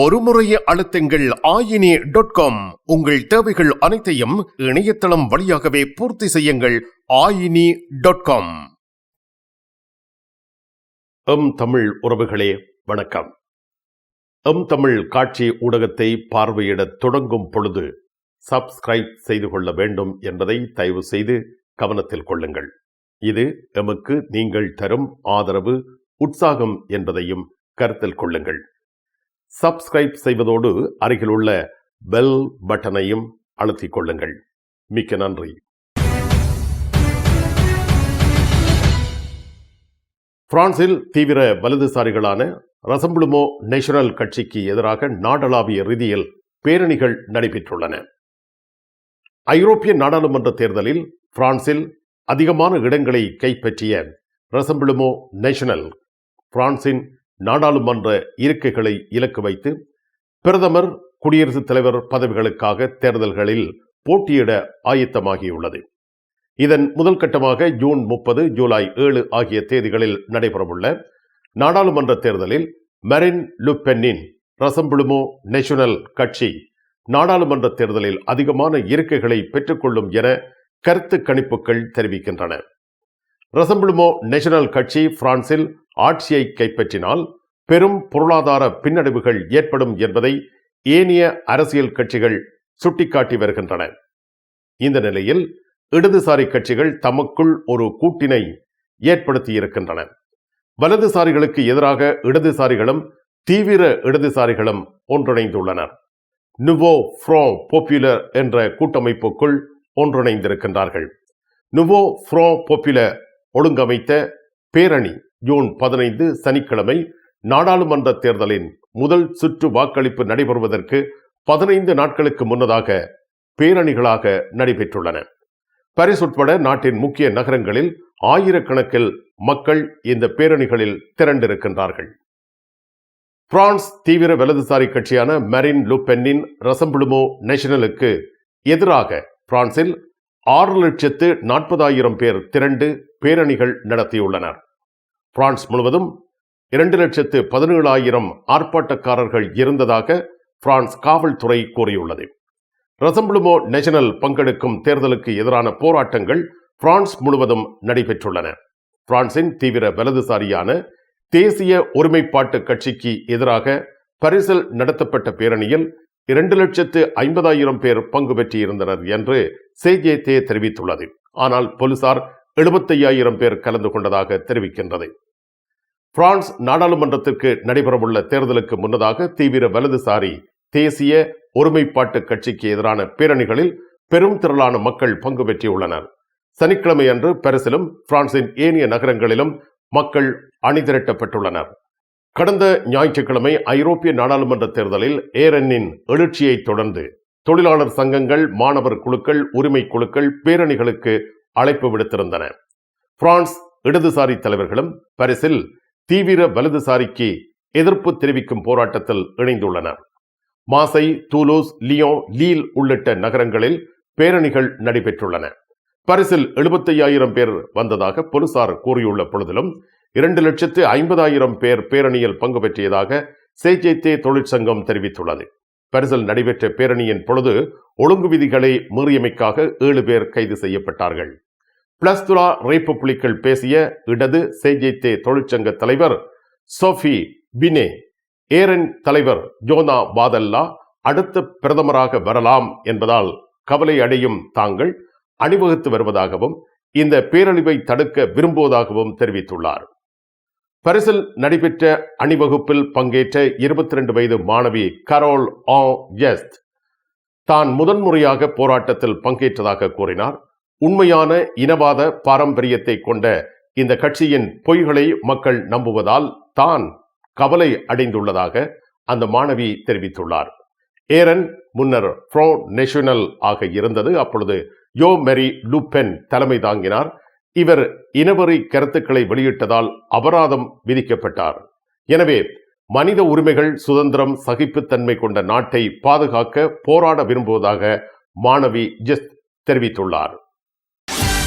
ஒரு முறையே அழுத்துங்கள் ஆயினி dot com. உங்கள் தேவைகள் அனைத்தையும் இணையதளம் வழியாகவே பூர்த்தி செய்யுங்கள் ஆயினி டாட் காம். எம் தமிழ் உறவுகளே வணக்கம். எம் தமிழ் காட்சி ஊடகத்தை பார்வையிட தொடங்கும் பொழுது சப்ஸ்கிரைப் செய்து கொள்ள வேண்டும் என்பதை தயவு செய்து கவனத்தில் கொள்ளுங்கள். இது எமக்கு நீங்கள் தரும் ஆதரவு உற்சாகம் என்பதையும் கருத்தில் கொள்ளுங்கள். சப்ஸ்கிரைப் செய்வதோடு அருகிலுள்ள பெல் பட்டனையும் அழுத்திக் கொள்ளுங்கள் மிக்க நன்றி. பிரான்சில் தீவிர வலதுசாரிகளான ரசம்புளுமோ நேஷனல் கட்சிக்கு எதிராக நாடளாவிய ரீதியில் பேரணிகள் நடைபெற்றுள்ளன. ஐரோப்பிய நாடாளுமன்ற தேர்தலில் பிரான்சில் அதிகமான இடங்களை கைப்பற்றிய ரசம்புளுமோ நேஷனல் பிரான்சின் நாடாளுமன்ற இருக்கைகளை இலக்கு வைத்து பிரதமர் குடியரசுத் தலைவர் பதவிகளுக்காக தேர்தல்களில் போட்டியிட ஆயத்தமாகியுள்ளது. இதன் முதல் கட்டமாக ஜூன் முப்பது ஜூலை ஏழு ஆகிய தேதிகளில் நடைபெறவுள்ள நாடாளுமன்ற தேர்தலில் மெரின் லுப்பென்னின் ரசம்புளுமோ நேஷனல் கட்சி நாடாளுமன்ற தேர்தலில் அதிகமான இருக்கைகளை பெற்றுக்கொள்ளும் என கருத்து கணிப்புகள் தெரிவிக்கின்றன. ரசம்பிளுமோ நேஷனல் கட்சி பிரான்சில் ஆட்சியை கைப்பற்றினால் பெரும் பொருளாதார பின்னடைவுகள் ஏற்படும் என்பதை ஏனைய அரசியல் கட்சிகள் சுட்டிக்காட்டி வருகின்றன. இந்த நிலையில் இடதுசாரி கட்சிகள் தமக்குள் ஒரு கூட்டினை ஏற்படுத்தியிருக்கின்றன. வலதுசாரிகளுக்கு எதிராக இடதுசாரிகளும் தீவிர இடதுசாரிகளும் ஒன்றிணைந்துள்ளனர். நுவோ ஃப்ரோ பாப்புலர் என்ற கூட்டமைப்புக்குள் ஒன்றிணைந்திருக்கின்றார்கள். நுவோ ஃப்ரோ பாப்புலர் ஒழுங்கமைத்த பேரணி ஜூன் பதினைந்து சனிக்கிழமை நாடாளுமன்ற தேர்தலின் முதல் சுற்று வாக்களிப்பு நடைபெறுவதற்கு பதினைந்து நாட்களுக்கு முன்னதாக பேரணிகளாக நடைபெற்றுள்ளன. பாரிஸ் உட்பட நாட்டின் முக்கிய நகரங்களில் ஆயிரக்கணக்கில் மக்கள் இந்த பேரணிகளில் திரண்டிருக்கின்றார்கள். பிரான்ஸ் தீவிர வலதுசாரி கட்சியான மெரின் லுபென்னின் ரசம்புளுமோ நேஷனலுக்கு எதிராக பிரான்சில் ஆறு லட்சத்து நாற்பதாயிரம் பேர் திரண்டு பேரணிகள் நடத்தியுள்ளனர். பிரான்ஸ் முழுவதும் இரண்டு லட்சத்து பதினேழாயிரம் ஆர்ப்பாட்டக்காரர்கள் இருந்ததாக பிரான்ஸ் காவல்துறை கூறியுள்ளது. ரசம்புளுமோ நேஷனல் பங்கெடுக்கும் தேர்தலுக்கு எதிரான போராட்டங்கள் பிரான்ஸ் முழுவதும் நடைபெற்றுள்ளன. பிரான்சின் தீவிர வலதுசாரியான தேசிய ஒருமைப்பாட்டு கட்சிக்கு எதிராக பரிசில் நடத்தப்பட்ட பேரணியில் இரண்டு லட்சத்து ஐம்பதாயிரம் பேர் பங்கு பெற்றிருந்தனர் என்று சேஜேதே தெரிவித்துள்ளது. ஆனால் போலீசார் எழுபத்தையாயிரம் பேர் கலந்து கொண்டதாக தெரிவிக்கின்றது. பிரான்ஸ் நாடாளுமன்றத்திற்கு நடைபெறவுள்ள தேர்தலுக்கு முன்னதாக தீவிர வலதுசாரி தேசிய ஒருமைப்பாட்டு கட்சிக்கு எதிரான பேரணிகளில் பெரும் திரளான மக்கள் பங்கு பெற்றியுள்ளனர் சனிக்கிழமை அன்று பரிசிலும் பிரான்சின் ஏனைய நகரங்களிலும் மக்கள் அணிதிரட்டப்பட்டுள்ளனர் கடந்த ஞாயிற்றுக்கிழமை ஐரோப்பிய நாடாளுமன்ற தேர்தலில் ஏரனின் எழுச்சியை தொடர்ந்து தொழிலாளர் சங்கங்கள் மாணவர் குழுக்கள் உரிமை குழுக்கள் பேரணிகளுக்கு அழைப்பு விடுத்திருந்தன. பிரான்ஸ் இடதுசாரி தலைவர்களும் பரிசில் தீவிர வலதுசாரிக்கு எதிர்ப்பு தெரிவிக்கும் போராட்டத்தில் இணைந்துள்ளனர் மாசை தூலூஸ் லியோ லீல் உள்ளிட்ட நகரங்களில் பேரணிகள் நடைபெற்றுள்ளன. பரிசில் எழுபத்தையாயிரம் பேர் வந்ததாக போலீசார் கூறியுள்ள பொழுதிலும் இரண்டு லட்சத்து ஐம்பதாயிரம் பேர் பேரணியில் பங்கு பெற்றியதாக சேஜேத்தே தொழிற்சங்கம் தெரிவித்துள்ளது. பரிசல் நடைபெற்ற பேரணியின் பொழுது ஒழுங்கு விதிகளை மீறியமைக்காக ஏழு பேர் கைது செய்யப்பட்டார்கள். பிளஸ்துலா புலிகள் பேசிய இடது சேஜேத்தே தொழிற்சங்க தலைவர் சோஃபி பினே ஏரன் தலைவர் ஜோனா பாதல்லா அடுத்த பிரதமராக வரலாம் என்பதால் கவலை அடையும் தாங்கள் அணிவகுத்து வருவதாகவும் இந்த பேரழிவை தடுக்க விரும்புவதாகவும் தெரிவித்துள்ளார். பரிசில் நடைபெற்ற அணிவகுப்பில் பங்கேற்ற இருபத்தி ரெண்டு வயது மாணவி கரோல் ஆ எஸ்த். தான் முதன்முறையாக போராட்டத்தில் பங்கேற்றதாக கூறினார். உண்மையான இனவாத பாரம்பரியத்தை கொண்ட இந்த கட்சியின் பொய்களை மக்கள் நம்புவதால் தான் கவலை அடைந்துள்ளதாக அந்த மாணவி தெரிவித்துள்ளார். ஏரன் முன்னர் ஃப்ரோ நேஷனல் ஆக இருந்தது. அப்பொழுது யோ மெரி லூபென் தலைமை தாங்கினார். இவர் இனவெறி கருத்துக்களை வெளியிட்டதால் அபராதம் விதிக்கப்பட்டார். எனவே மனித உரிமைகள் சுதந்திரம் சகிப்புத்தன்மை கொண்ட நாட்டை பாதுகாக்க போராட விரும்புவதாக மாணவி ஜஸ்த் தெரிவித்துள்ளார்.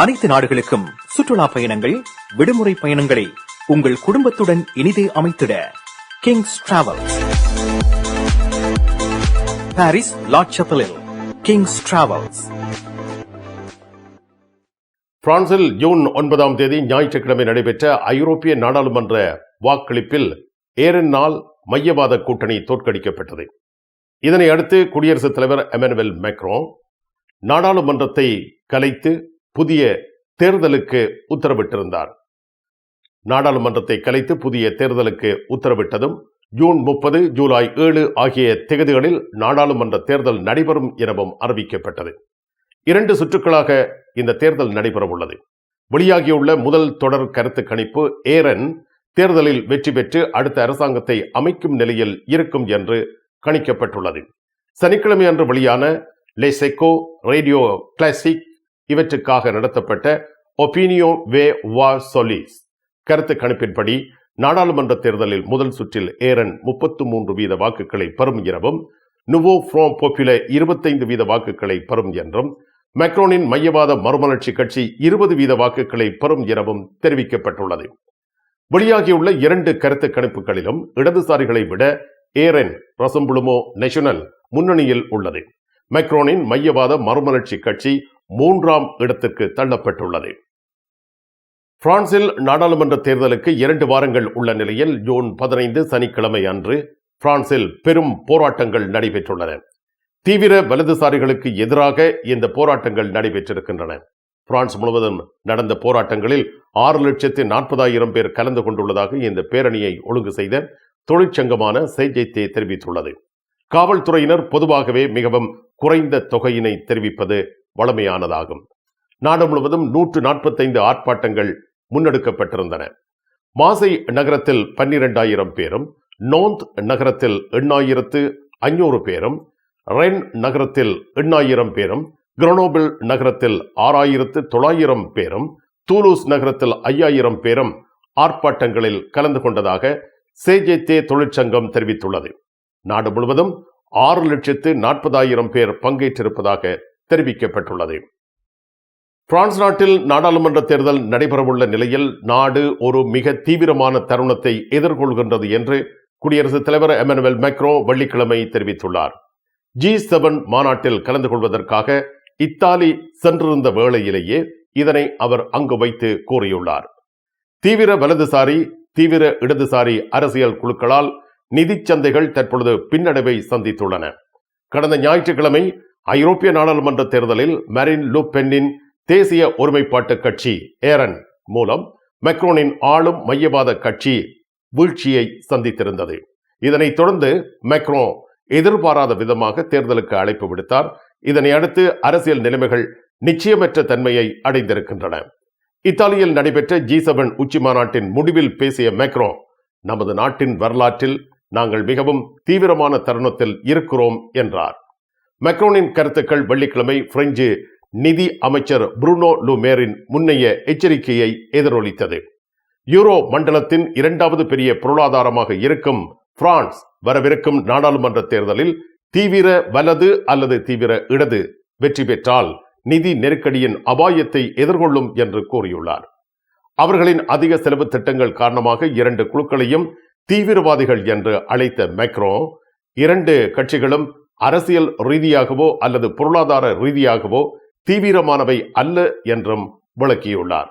அனைத்து நாடுகளுக்கும் சுற்றுலா பயணங்கள் விடுமுறை பயணங்களை உங்கள் குடும்பத்துடன் இனிதே அமைத்திட கிங்ஸ் டிராவல் பாரிஸ் லாட்சப்பலில் கிங்ஸ் டிராவல்ஸ் பிரான்சில் ஜூன் ஒன்பதாம் தேதி ஞாயிற்றுக்கிழமை நடைபெற்ற ஐரோப்பிய நாடாளுமன்ற வாக்களிப்பில் நாள் மையவாத கூட்டணி தோற்கடிக்கப்பட்டது. இதனை அடுத்து குடியரசுத் தலைவர் எமனுவல் மேக்ரோ நாடாளுமன்றத்தை கலைத்து புதிய தேர்தலுக்கு உத்தரவிட்டிருந்தார். நாடாளுமன்றத்தை கலைத்து புதிய தேர்தலுக்கு உத்தரவிட்டதும் ஜூன் முப்பது ஜூலை ஏழு ஆகிய திகதிகளில் நாடாளுமன்ற தேர்தல் நடைபெறும் எனவும் அறிவிக்கப்பட்டது. இரண்டு சுற்றுக்களாக இந்த தேர்தல் நடைபெறவுள்ளது. வெளியாகியுள்ள முதல் தொடர் கருத்து கணிப்பு ஏரன் தேர்தலில் வெற்றி பெற்று அடுத்த அரசாங்கத்தை அமைக்கும் நிலையில் இருக்கும் என்று கணிக்கப்பட்டுள்ளது. சனிக்கிழமை அன்று வெளியான லெசெக்கோ ரேடியோ கிளாசிக் இவற்றுக்காக நடத்தப்பட்ட ஒபீனியோ வே வா சொலிஸ் கருத்து கணிப்பின்படி நாடாளுமன்ற தேர்தலில் முதல் சுற்றில் ஏரன் முப்பத்து மூன்று வீத வாக்குகளை பெறும் எனவும் நுவோ ஃப்ரோம் பொப்புல இருபத்தைந்து வீத வாக்குகளை பெறும் என்றும் மெக்ரோனின் மையவாத மறுமலர்ச்சி கட்சி இருபது வீத வாக்குகளை பெறும் எனவும் தெரிவிக்கப்பட்டுள்ளது. வெளியாகியுள்ள இரண்டு கருத்து கணிப்புகளிலும் இடதுசாரிகளை விட ஏரன் ரசம்புளுமோ நேஷனல் முன்னணியில் உள்ளது. மெக்ரோனின் மையவாத மறுமலர்ச்சி கட்சி மூன்றாம் இடத்திற்கு தள்ளப்பட்டுள்ளது. பிரான்சில் நாடாளுமன்ற தேர்தலுக்கு இரண்டு வாரங்கள் உள்ள நிலையில் ஜூன் பதினைந்து சனிக்கிழமை அன்று பிரான்சில் பெரும் போராட்டங்கள் நடைபெற்றுள்ளன. தீவிர வலதுசாரிகளுக்கு எதிராக இந்த போராட்டங்கள் நடைபெற்றிருக்கின்றன. பிரான்ஸ் முழுவதும் நடந்த போராட்டங்களில் ஆறு லட்சத்து நாற்பதாயிரம் பேர் கலந்து கொண்டுள்ளதாக இந்த பேரணியை ஒழுங்கு செய்த தொழிற்சங்கமான செய்ஜைத்தே தெரிவித்துள்ளது. காவல்துறையினர் பொதுவாகவே மிகவும் குறைந்த தொகையினை தெரிவிப்பது வளமையானதாகும். நாடு முழுவதும் நூற்று நாற்பத்தைந்து ஆர்ப்பாட்டங்கள் முன்னெடுக்கப்பட்டிருந்தன. மாசை நகரத்தில் பன்னிரெண்டாயிரம் பேரும் நோந்த் நகரத்தில் எண்ணாயிரத்து ஐநூறு பேரும் ரென் நகரத்தில் எண்ணாயிரம் பேரும் கிரனோபிள் நகரத்தில் ஆறாயிரத்து தொள்ளாயிரம் பேரும் தூலூஸ் நகரத்தில் ஐயாயிரம் பேரும் ஆர்ப்பாட்டங்களில் கலந்து கொண்டதாக சேஜேத்தே தொழிற்சங்கம் தெரிவித்துள்ளது. நாடு முழுவதும் ஆறு லட்சத்து நாற்பதாயிரம் பேர் பங்கேற்றிருப்பதாக தெரிவிக்கப்பட்டுள்ளது. பிரான்ஸ் நாட்டில் நாடாளுமன்ற தேர்தல் நடைபெறவுள்ள நிலையில் நாடு ஒரு மிக தீவிரமான தருணத்தை எதிர்கொள்கின்றது என்று குடியரசுத் தலைவர் எமனுவல் மெக்ரோ வெள்ளிக்கிழமை தெரிவித்துள்ளார். ஜி செவன் மாநாட்டில் கலந்து கொள்வதற்காக இத்தாலி சென்றிருந்த வேளையிலேயே இதனை அவர் அங்கு வைத்து கூறியுள்ளார். தீவிர வலதுசாரி தீவிர இடதுசாரி அரசியல் குழுக்களால் நிதி சந்தைகள் தற்பொழுது பின்னடைவை சந்தித்துள்ளன. கடந்த ஞாயிற்றுக்கிழமை ஐரோப்பிய நாடாளுமன்ற தேர்தலில் மரின் லு பென்னின் தேசிய ஒருமைப்பாட்டு கட்சி ஏரன் மூலம் மெக்ரோனின் ஆளும் மையவாத கட்சி வீழ்ச்சியை சந்தித்திருந்தது. இதனைத் தொடர்ந்து மெக்ரோ எதிர்பாராத விதமாக தேர்தலுக்கு அழைப்பு விடுத்தார். இதனை அடுத்து அரசியல் நிலைமைகள் நிச்சயமற்ற தன்மையை அடைந்திருக்கின்றன. இத்தாலியில் நடைபெற்ற ஜி செவன் உச்சி மாநாட்டின் முடிவில் பேசிய மேக்ரோ நமது நாட்டின் வரலாற்றில் நாங்கள் மிகவும் தீவிரமான தருணத்தில் இருக்கிறோம் என்றார். மெக்ரோனின் கருத்துக்கள் வெள்ளிக்கிழமை பிரெஞ்சு நிதி அமைச்சர் புருனோ லுமேரின் முன்னைய எச்சரிக்கையை எதிரொலித்தது. யூரோ மண்டலத்தின் இரண்டாவது பெரிய பொருளாதாரமாக இருக்கும் பிரான்ஸ் வரவிருக்கும் நாடாளுமன்ற தேர்தலில் தீவிர வலது அல்லது தீவிர இடது வெற்றி பெற்றால் நிதி நெருக்கடியின் அபாயத்தை எதிர்கொள்ளும் என்று கூறியுள்ளார். அவர்களின் அதிக செலவு திட்டங்கள் காரணமாக இரண்டு குழுக்களையும் தீவிரவாதிகள் என்று அழைத்த மேக்ரோ இரண்டு கட்சிகளும் அரசியல் ரீதியாகவோ அல்லது பொருளாதார ரீதியாகவோ தீவிரமானவை அல்ல என்றும் விளக்கியுள்ளார்.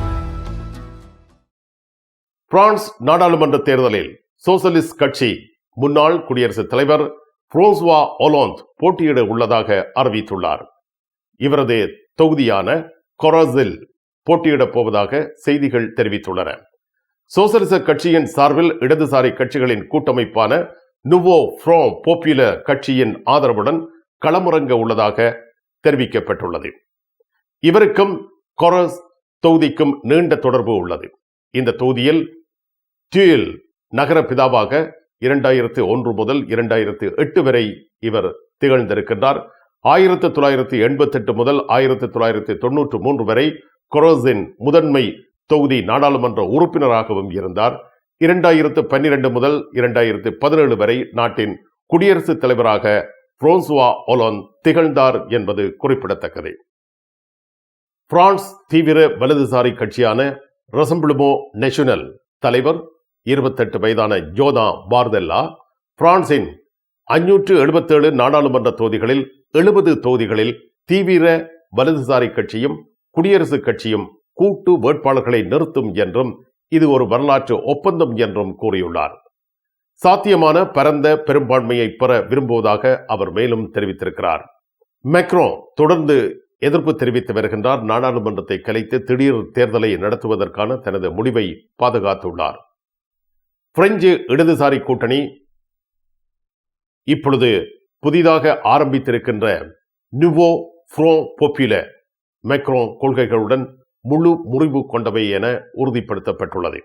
பிரான்ஸ் நாடாளுமன்ற தேர்தலில் சோசலிஸ்ட் கட்சி முன்னாள் குடியரசுத் தலைவர் புரோஸ்வா ஒலாந்த் போட்டியிட உள்ளதாக அறிவித்துள்ளார். இவரது தொகுதியான கொராசில் போட்டியிடப் போவதாக செய்திகள் தெரிவித்துள்ளன. சோசலிச கட்சியின் சார்பில் இடதுசாரி கட்சிகளின் கூட்டமைப்பான நுவோ ஃப்ரோ போப்புலர் கட்சியின் ஆதரவுடன் களமிறங்க உள்ளதாக தெரிவிக்கப்பட்டுள்ளது. இவருக்கும் கொரஸ் தொகுதிக்கும் நீண்ட தொடர்பு உள்ளது. இந்த தொகுதியில் டியூல் நகர பிதாவாக இரண்டாயிரத்து ஒன்று முதல் இரண்டாயிரத்து எட்டு வரை இவர் திகழ்ந்திருக்கின்றார். ஆயிரத்தி தொள்ளாயிரத்தி எண்பத்தெட்டு முதல் ஆயிரத்தி தொள்ளாயிரத்தி தொன்னூற்று மூன்று வரை கொரோசின் முதன்மை தொகுதி நாடாளுமன்ற உறுப்பினராகவும் இருந்தார். இரண்டாயிரத்து பன்னிரண்டு முதல் இரண்டாயிரத்து பதினேழு வரை நாட்டின் குடியரசுத் தலைவராக புரோன்சுவா ஒலோன் திகழ்ந்தார் என்பது குறிப்பிடத்தக்கது. பிரான்ஸ் தீவிர வலதுசாரி கட்சியான ரசம்பிளுமோ நேஷனல் தலைவர் இருபத்தெட்டு வயதான ஜோதா பார்தெல்லா பிரான்சின் அஞ்சூற்று எழுபத்தேழு நாடாளுமன்ற தொகுதிகளில் எழுபது தொகுதிகளில் தீவிர வலதுசாரி கட்சியும் குடியரசுக் கட்சியும் கூட்டு வேட்பாளர்களை நிறுத்தும் என்றும் இது ஒரு வரலாற்று ஒப்பந்தம் என்றும் கூறியுள்ளார். சாத்தியமான பரந்த பெரும்பான்மையை பெற விரும்புவதாக அவர் மேலும் தெரிவித்திருக்கிறார். மெக்ரோ தொடர்ந்து எதிர்ப்பு தெரிவித்து வருகின்றார். நாடாளுமன்றத்தை கலைத்து திடீர் தேர்தலை நடத்துவதற்கான தனது முடிவை பாதுகாத்துள்ளார். பிரெஞ்சு இடதுசாரி கூட்டணி இப்பொழுது புதிதாக ஆரம்பித்திருக்கின்ற நுவோ ஃப்ரோ பொப்புல மெக்ரோ கொள்கைகளுடன் முழு முறிவு கொண்டவை என உறுதிப்படுத்தப்பட்டுள்ளது.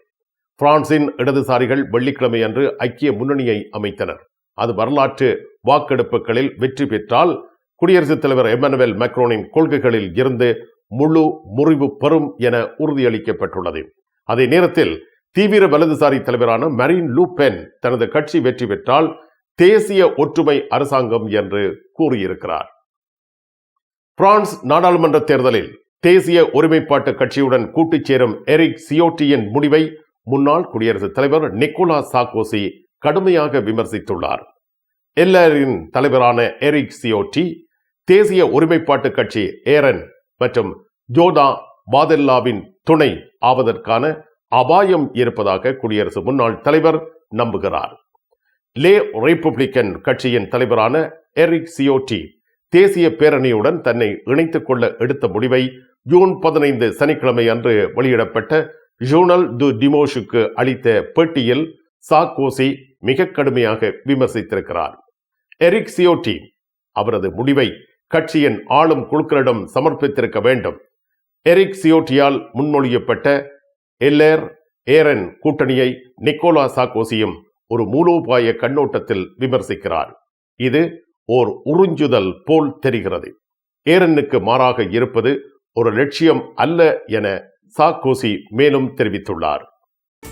பிரான்சின் இடதுசாரிகள் வெள்ளிக்கிழமை அன்று ஐக்கிய முன்னணியை அமைத்தனர். அது வரலாற்று வாக்கெடுப்புகளில் வெற்றி பெற்றால் குடியரசுத் தலைவர் எமனுவேல் மேக்ரோனின் கொள்கைகளில் இருந்து முழு முறிவு பெறும் என உறுதியளிக்கப்பட்டுள்ளது. அதே நேரத்தில் தீவிர வலதுசாரி தலைவரான மரீன் லூபென் தனது கட்சி வெற்றி பெற்றால் தேசிய ஒற்றுமை அரசாங்கம் என்று கூறியிருக்கிறார். பிரான்ஸ் நாடாளுமன்ற தேர்தலில் தேசிய ஒருமைப்பாட்டு கட்சியுடன் கூட்டுச் சேரும் எரிக் சியோட்டியின் முடிவை முன்னாள் குடியரசுத் தலைவர் நிக்கோலா சாக்கோசி கடுமையாக விமர்சித்துள்ளார். எல்லரின் தலைவரான எரிக் சியோட்டி தேசிய ஒருமைப்பாட்டு கட்சி ஏரன் மற்றும் ஜோதா பாதெல்லாவின் துணை ஆவதற்கான அபாயம் இருப்பதாக குடியரசு முன்னாள் தலைவர் நம்புகிறார். லே ரிப்பப்ளிக்கன் கட்சியின் தலைவரான எரிக் சியோட்டி தேசிய பேரணியுடன் தன்னை இணைத்துக் கொள்ள எடுத்த முடிவை ஜூன் பதினைந்து சனிக்கிழமை அன்று வெளியிடப்பட்ட ஜூனல் து டிமோஷுக்கு அளித்த பேட்டியில் சாக்கோசி மிக கடுமையாக விமர்சித்திருக்கிறார். எரிக் சியோட்டி அவரது முடிவை கட்சியின் ஆளும் குழுக்களிடம் சமர்ப்பித்திருக்க வேண்டும். எரிக் சியோட்டியால் முன்மொழியப்பட்ட எல்லேர் ஏரன் கூட்டணியை நிக்கோலா சாக்கோசியும் ஒரு மூலோபாய கண்ணோட்டத்தில் விமர்சிக்கிறார். இது ஓர் உறிஞ்சுதல் போல் தெரிகிறது. ஏரனுக்கு மாறாக இருப்பது ஒரு லட்சியம் அல்ல என சாக்கோசி மேலும் தெரிவித்துள்ளார்.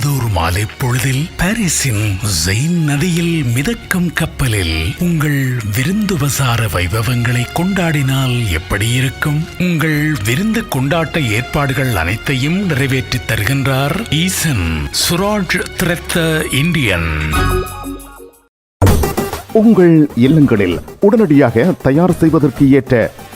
ஏதோர் மாலை பொழுதில் பாரிஸின் ஜெயின் நதியில் மிதக்கும் கப்பலில் உங்கள் விருந்துபசார வைபவங்களை கொண்டாடினால் எப்படி இருக்கும்? உங்கள் விருந்து கொண்டாட்ட ஏற்பாடுகள் அனைத்தையும் நிறைவேற்றித் தருகின்றார் ஈசன் சுராஜ் திரத்த இந்தியன். உங்கள் இல்லங்களில் உடனடியாக தயார் செய்வதற்கு ஏற்ற